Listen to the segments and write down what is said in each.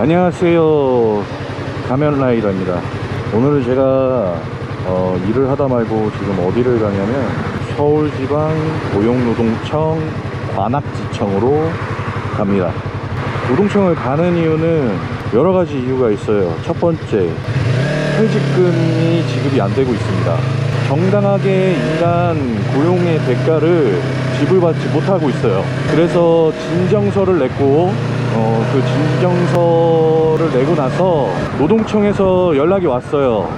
안녕하세요. 가면라이더입니다. 오늘은 제가 어, 일을 하다 말고 지금 어디를 가냐면 서울지방 고용노동청 관악지청으로 갑니다. 노동청을 가는 이유는 여러 가지 이유가 있어요. 첫 번째 퇴직금이 지급이 안 되고 있습니다. 정당하게 일한 고용의 대가를 지불받지 못하고 있어요. 그래서 진정서를 냈고 어, 그 진정서를 내고 나서 노동청에서 연락이 왔어요.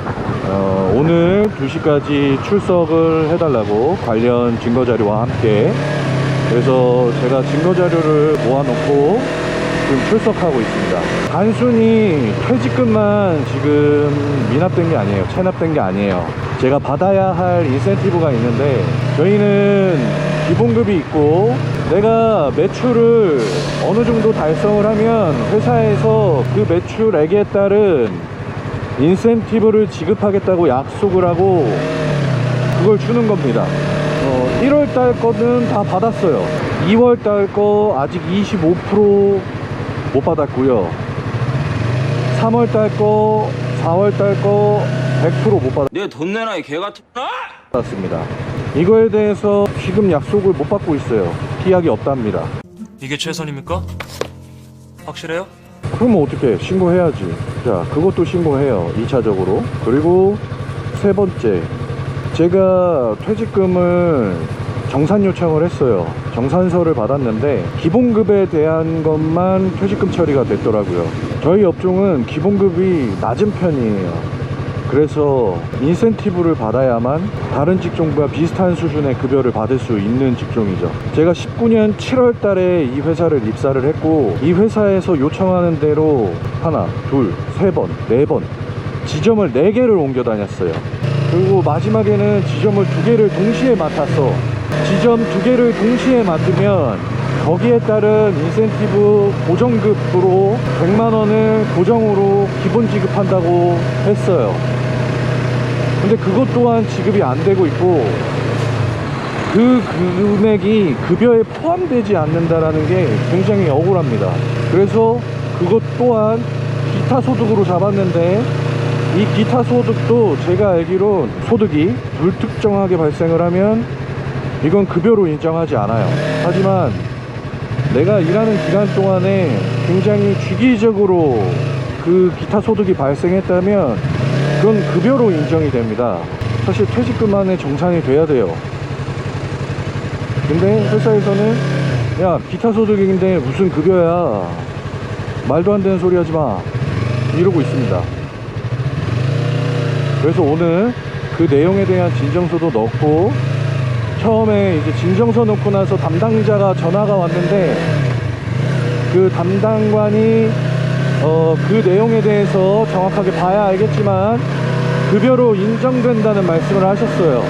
어, 오늘 2시까지 출석을 해달라고 관련 증거자료와 함께 그래서 제가 증거자료를 모아놓고 지금 출석하고 있습니다. 단순히 퇴직금만 지금 미납된 게 아니에요. 체납된 게 아니에요. 제가 받아야 할 인센티브가 있는데 저희는 기본급이 있고 내가 매출을 어느 정도 달성을 하면 회사에서 그 매출액에 따른 인센티브를 지급하겠다고 약속을 하고 그걸 주는 겁니다. 어, 1월 달 거는 다 받았어요. 2월 달 거 아직 25%못 받았고요. 3월 달 거, 4월 달 거 100%못 받았어요. 내돈 내놔 이 개같은 받았습니다. 이거에 대해서 지금 약속을 못 받고 있어요. 기약이 없답니다. 이게 최선입니까? 확실해요? 그러면 어떻게 신고해야지. 자, 그것도 신고해요. 2차적으로. 그리고 세 번째. 제가 퇴직금을 정산 요청을 했어요. 정산서를 받았는데 기본급에 대한 것만 퇴직금 처리가 됐더라고요. 저희 업종은 기본급이 낮은 편이에요. 그래서 인센티브를 받아야만 다른 직종과 비슷한 수준의 급여를 받을 수 있는 직종이죠. 제가 19년 7월 달에 이 회사를 입사를 했고 이 회사에서 요청하는 대로 하나, 둘, 세 번, 네 번 지점을 네 개를 옮겨 다녔어요. 그리고 마지막에는 지점을 두 개를 동시에 맡았어. 지점 두 개를 동시에 맡으면 거기에 따른 인센티브 고정급으로 100만 원을 고정으로 기본 지급한다고 했어요. 근데 그것 또한 지급이 안 되고 있고 그 금액이 급여에 포함되지 않는다라는 게 굉장히 억울합니다. 그래서 그것 또한 기타 소득으로 잡았는데 이 기타 소득도 제가 알기로 소득이 불특정하게 발생을 하면 이건 급여로 인정하지 않아요. 하지만 내가 일하는 기간 동안에 굉장히 주기적으로 그 기타 소득이 발생했다면 그건 급여로 인정이 됩니다. 사실 퇴직금만에 정산이 돼야 돼요. 근데 회사에서는 야 기타 소득인데 무슨 급여야 말도 안 되는 소리 하지 마 이러고 있습니다. 그래서 오늘 그 내용에 대한 진정서도 넣고 처음에 이제 진정서 넣고 나서 담당자가 전화가 왔는데 그 담당관이 어, 그 내용에 대해서 정확하게 봐야 알겠지만 급여로 인정된다는 말씀을 하셨어요.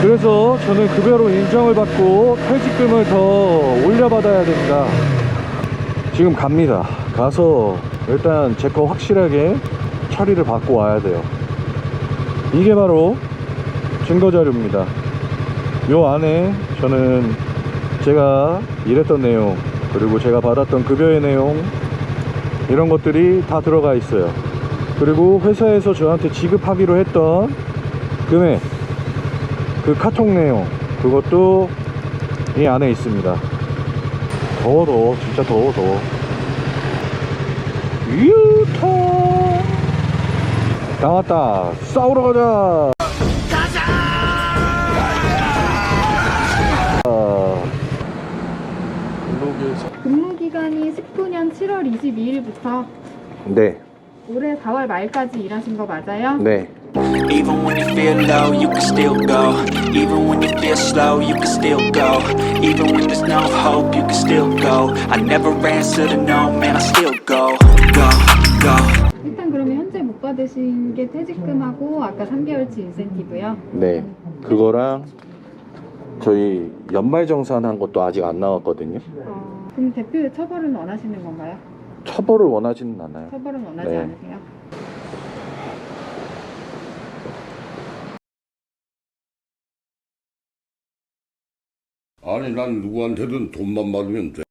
그래서 저는 급여로 인정을 받고 퇴직금을 더 올려받아야 됩니다. 지금 갑니다. 가서 일단 제 거 확실하게 처리를 받고 와야 돼요. 이게 바로 증거자료입니다. 요 안에 저는 제가 일했던 내용, 그리고 제가 받았던 급여의 내용, 이런 것들이 다 들어가 있어요. 그리고 회사에서 저한테 지급하기로 했던 금액, 그 카톡 내용, 그것도 이 안에 있습니다. 더워, 더워. 진짜 더워, 더워. 유통! 나왔다. 싸우러 가자! 기간이 19년 7월 22일부터 네, 올해 4월 말까지 일하신 거 맞아요? 네. Even when you feel low, you can still go. Even when you feel slow, you can still go. Even when there's no hope, you can still go. I never answer to no, man, I still go. Go, go. 일단 그러면 현재 못 받으신 게 퇴직금하고 아까 3개월치 인센티브요? 네. 그거랑 저희 연말 정산한 것도 아직 안 나왔거든요. 어, 그럼 대표의 처벌은 원하시는 건가요? 처벌을 원하지는 않아요. 처벌은 원하지 네. 않으세요? 아니 난 누구한테든 돈만 받으면 돼.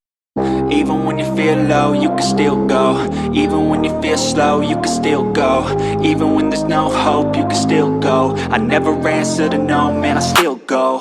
Even when you feel low, you can still go. Even when you feel slow, you can still go. Even when there's no hope, you can still go. I never answer to no, man, I still go.